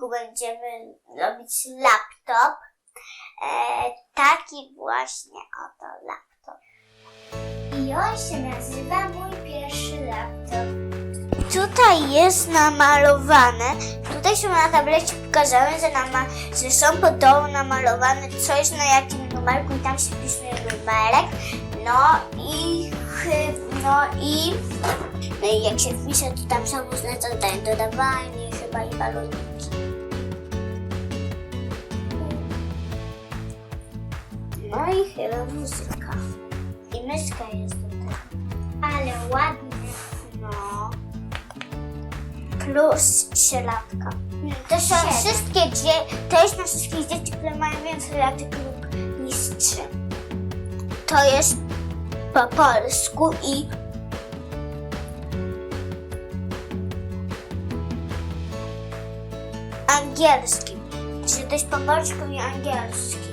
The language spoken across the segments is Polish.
odcinku będziemy robić laptop. E, taki właśnie oto laptop. I on się nazywa mój pierwszy laptop. Tutaj jest namalowane, tutaj są na tablecie pokazane, że, nama, że są pod dołu namalowane coś na jakim numerku i tam się pisze numerek. No i no i no i jak się wpisze, to tam są różne zadania, dodawanie chyba i baloniki. No i chyba muzyka. I myszka jest tutaj. Ale ładny. No. Plus trzylatka. To są Siedem. wszystkie dzie- to jest na wszystkich dzieci, które mają więcej latek lub niż trzy. To jest po polsku i angielskim. Czyli to jest po polsku i angielskim.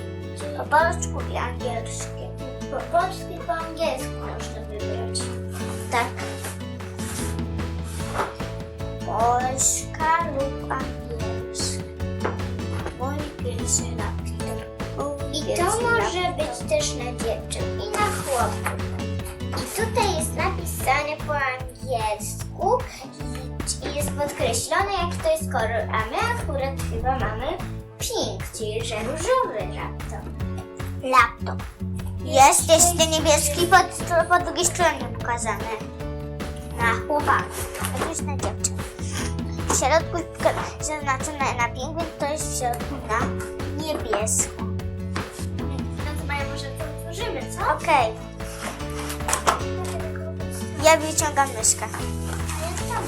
Po polsku i angielskim. Po polsku i po angielsku można wybrać. Tak. Polska lub angielska. Mój pierwszy. Mój I to może być też na dziewczyn i na chłopców. I tutaj jest napisane po angielsku i- jest podkreślone, jak to jest kolor, a my akurat chyba mamy pink, czyli że różowy laptop. Laptop. Jest jeszcze niebieski pod, po drugiej stronie pokazane. Na chłopaków. A jest na dziewczyn. W środku jest zaznaczone na pingwin, to jest w środku na niebiesko. No to Maja, może to otworzymy, co? Okej, ja wyciągam myszkę. A ja tam.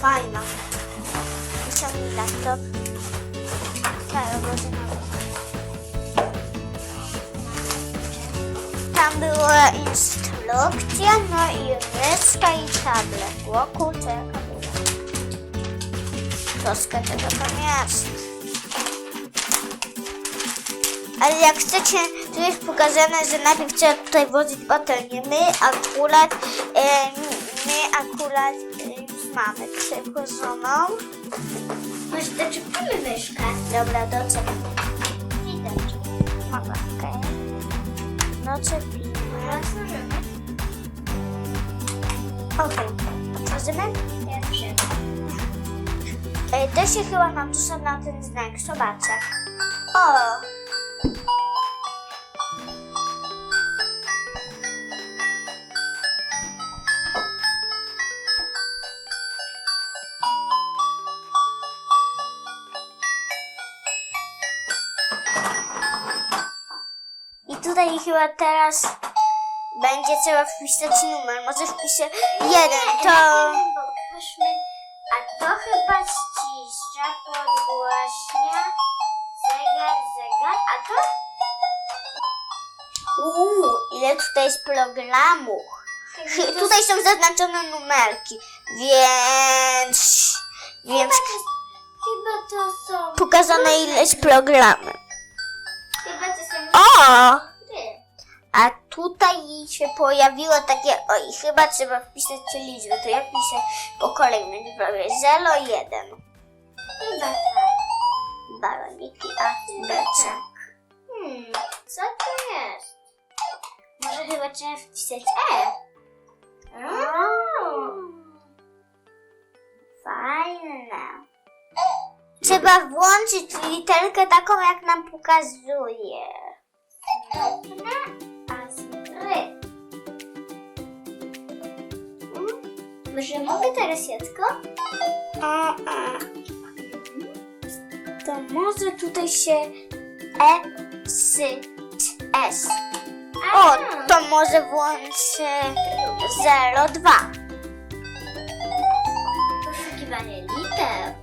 Fajna. Wyciągnij laptop. Tak, godzina. Tam była instrukcja, no i myszka i tablet. O kurczę. Troszkę tego tam jest. Ale jak chcecie, tu jest pokazane, że najpierw trzeba tutaj włożyć baterię. My akurat, e, my akurat e, mamy przełożoną. Może doczepimy myszkę? Dobra, doczepimy. Doczepimy. Otworzymy. Okej, otworzymy? Pierwszy. E, to się chyba są na ten znak, zobaczę. O! Chyba teraz będzie trzeba wpisać numer. Może wpiszę jeden, to... Pokażmy. A to chyba ścisza, podgłaśnia, zegar, zegar, a to? Uuu, ile tutaj jest programów. Chy- Tutaj są zaznaczone numerki, więc... Więc Chyba to są pokazane ile jest programów. Chyba to są O! A tutaj się pojawiło takie, o i chyba trzeba wpisać te liczby, to ja piszę po kolei, będzie prawie 0, 1. Chyba tak. Baloniki A, B, C. Hmm, co to jest? Może chyba trzeba wpisać E. Fajne. Trzeba włączyć literkę taką, jak nam pokazuje. Może mogę teraz, Jacko? A, a. To może tutaj się E, S, T, S. O, to może włączę 02. Poszukiwanie liter.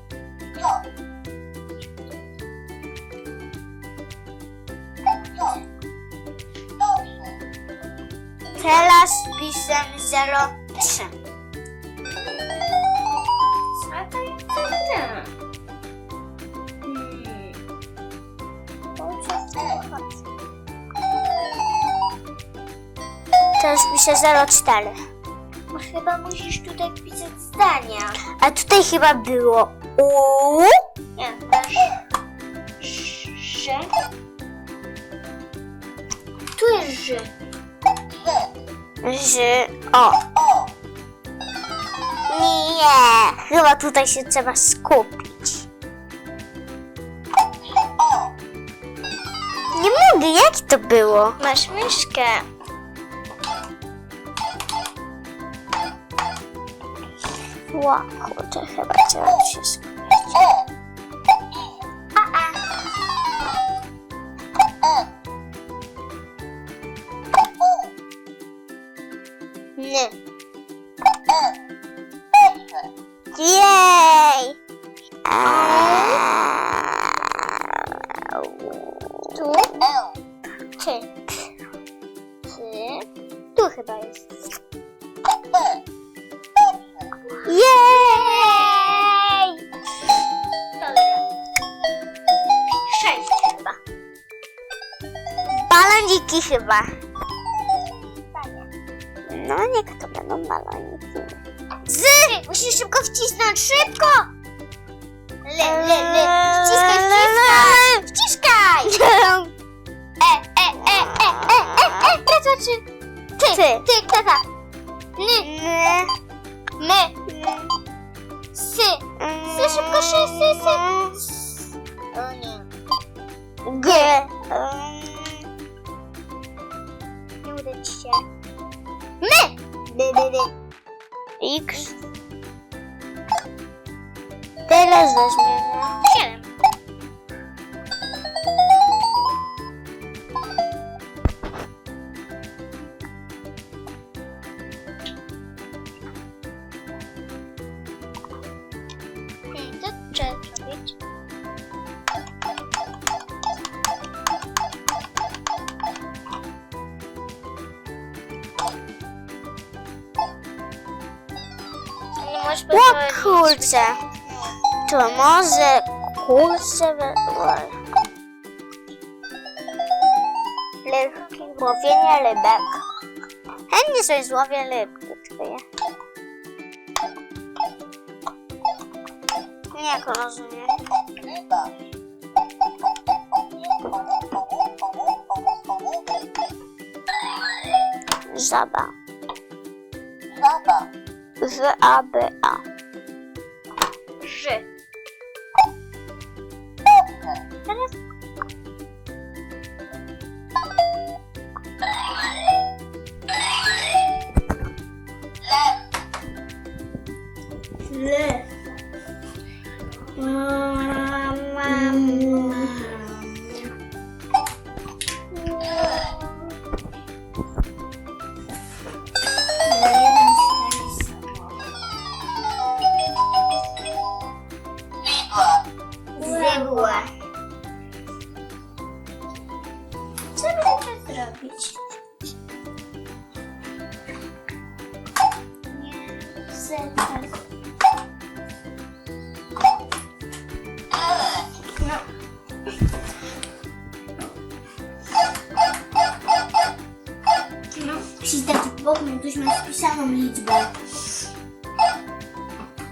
Teraz piszę 03. Teraz piszę 04. No chyba musisz tutaj wpisać zdania. A tutaj chyba było u. Nie, masz... Że... Tu jest że. Że. O. Nie. Chyba tutaj się trzeba skupić. Nie mogę, jak to było? Masz myszkę. Ła, kurczę, chyba trzeba się. Nie. Jej! Tu? Ty. Ty. Tu chyba jest. Chyba. No niech to będą baloniki. Z! Musisz szybko wcisnąć, szybko! Le, le, le. Wciskaj, wciskaj! Wciskaj! E, e, e, e, e, e, e. Kto to czy? Ty, Ty. ty, to? Ny, my, sy. Sy, szybko, sy, sy, sy. O nie. G. Gel. Ne? De de de. X. Telaş açmıyor. Gel. O kurczę. To może kurczę. Rybki, łowienie rybek. Chętnie sobie złowię rybki, czuję. Jak rozumiem. Żaba. Z A B A. Ży. Teraz Tak. No. No, dać w bok, ktoś ma spisaną liczbę.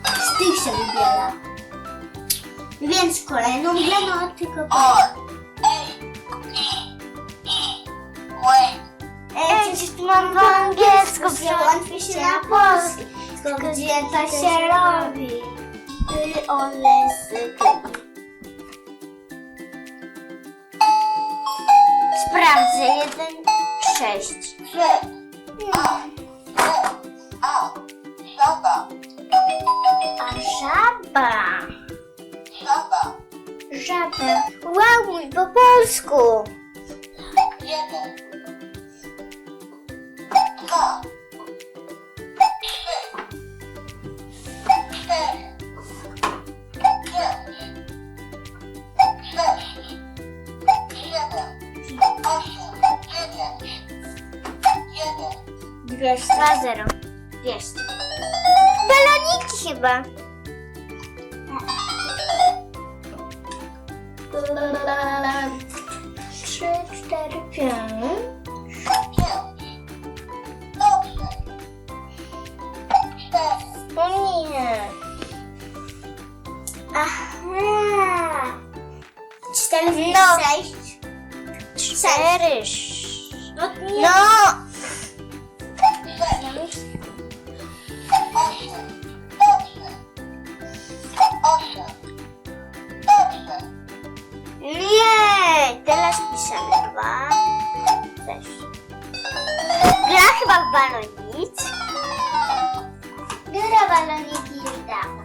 Z tych się wybiera. Więc kolejną grę, no tylko po... Ej, przecież tu mam w angielsku, przełączmy się na polski. Gdzie to się robi? Ty olesy. Sprawdzę, jeden, sześć. A żaba. Żaba. Wow, mój po polsku. Dwieście. Dwa 2, 0. Baloniki chyba. Trzy, cztery, pięć. O nie. Aha. Cztery, no. sześć. Cztery. No, no. Nie. No! Nie! Teraz piszemy dwa. Sześć. Gra chyba w balonik. Biorę baloniki i dam.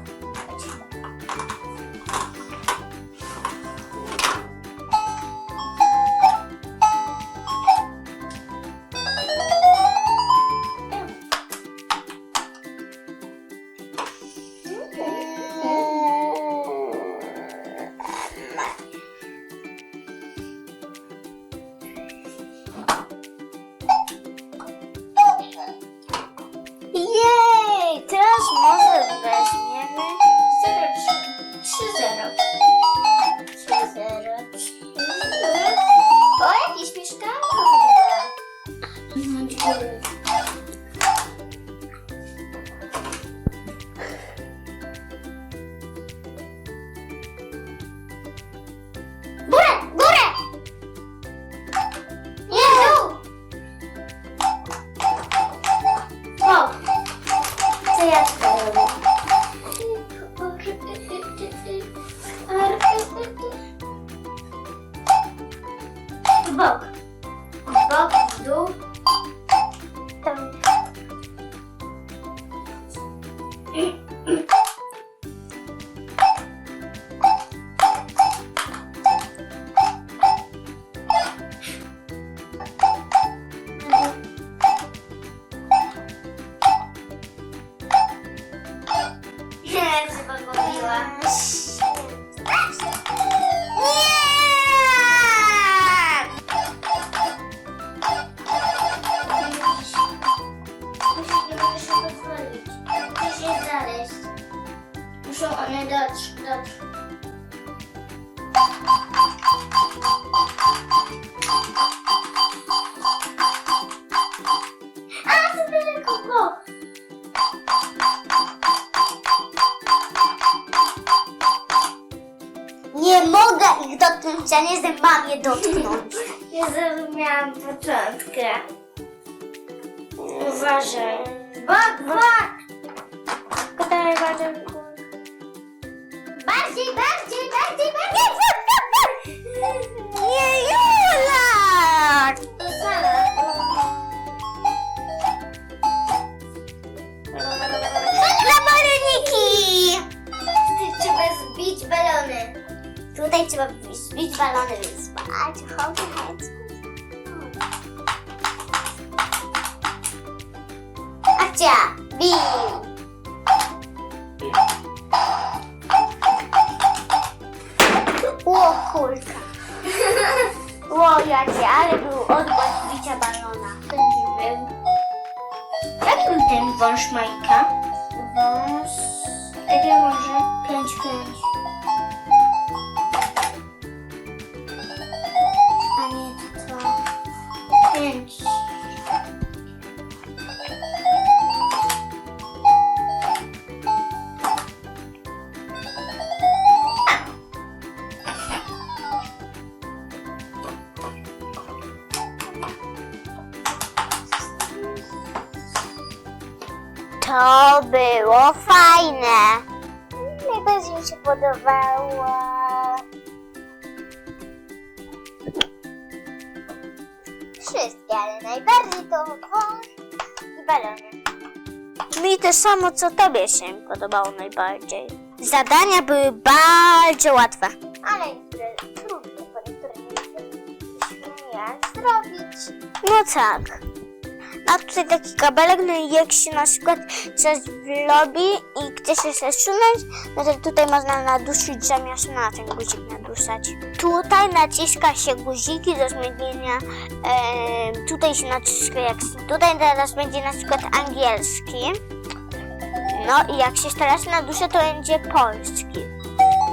Mogę ich dotknąć, ja nie chcę mam je dotknąć. Nie zrozumiałam początku. Uważaj. Bok, bok! Tutaj bardzo... Bardziej, bardziej, bardziej, bardziej! Nie, Jula! Na baloniki! Ty trzeba zbić balony. Tutaj trzeba zbić balony, więc spać, chować. Akcja! Bij! O kulka! O jakie, ale był odgłos bicia balona. Jaki był ten wąż Majka? Wąż... Takie może 5-5. Wszystkie, ale najbardziej to wąż i balony. Mi to samo, co tobie się podobało najbardziej. Zadania były bardzo łatwe. Ale niektóre trudne, bo niektóre nie jak zrobić. No tak. A tutaj taki kabelek, no i jak się na przykład coś robi i chce się przesunąć, no to tutaj można nadusić zamiast na ten guzik Tutaj naciska się guziki do zmienienia, em, tutaj się naciska jak, tutaj teraz będzie na przykład angielski. No i jak się teraz naduszę, to będzie polski.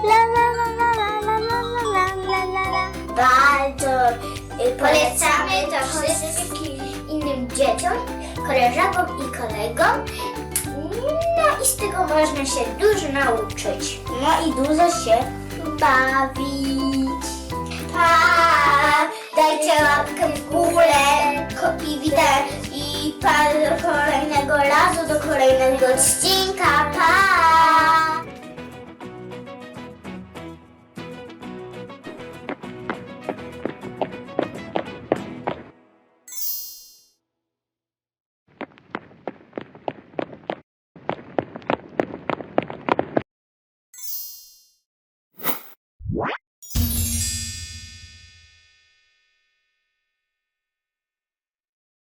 La la la la la la la la la la la. Bardzo y, polecamy to wszystkim innym dzieciom, koleżankom i kolegom. No i z tego można się dużo nauczyć. No i dużo się bawić. Pa! Dajcie łapkę w górę ko- i witam i pa do kolejnego razu, do kolejnego odcinka. Pa!